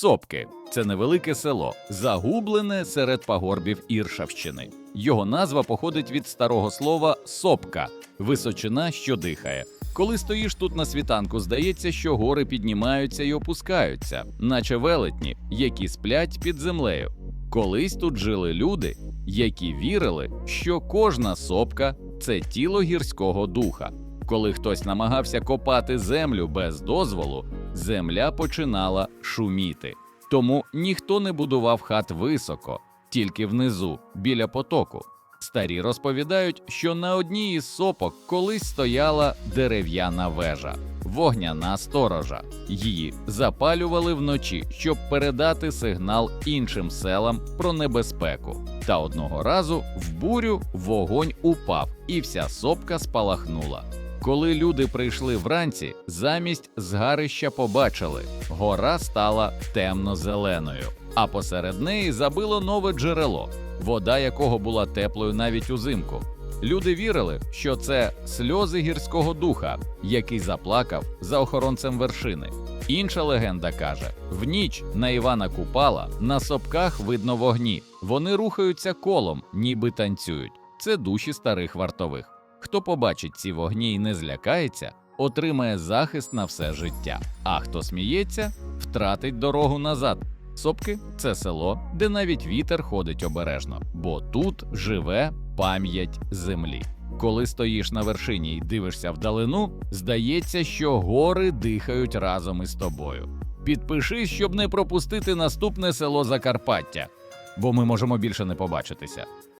Сопки це невелике село, загублене серед пагорбів Іршавщини. Його назва походить від старого слова сопка височина, що дихає. Коли стоїш тут на світанку, здається, що гори піднімаються і опускаються, наче велетні, які сплять під землею. Колись тут жили люди, які вірили, що кожна сопка це тіло гірського духа. Коли хтось намагався копати землю без дозволу, земля починала шуміти. Тому ніхто не будував хат високо, тільки внизу, біля потоку. Старі розповідають, що на одній із сопок колись стояла дерев'яна вежа, вогняна сторожа. Її запалювали вночі, щоб передати сигнал іншим селам про небезпеку. Та одного разу в бурю вогонь упав, і вся сопка спалахнула. Коли люди прийшли вранці, замість згарища побачили, гора стала темно-зеленою, а посеред неї забило нове джерело, вода якого була теплою навіть узимку. Люди вірили, що це сльози гірського духа, який заплакав за охоронцем вершини. Інша легенда каже: в ніч на Івана Купала на сопках видно вогні. Вони рухаються колом, ніби танцюють. Це душі старих вартових. Хто побачить ці вогні і не злякається, отримає захист на все життя. А хто сміється, втратить дорогу назад. Сопки це село, де навіть вітер ходить обережно, бо тут живе пам'ять землі. Коли стоїш на вершині і дивишся вдалину, здається, що гори дихають разом із тобою. Підпишись, щоб не пропустити наступне село Закарпаття, бо ми можемо більше не побачитися.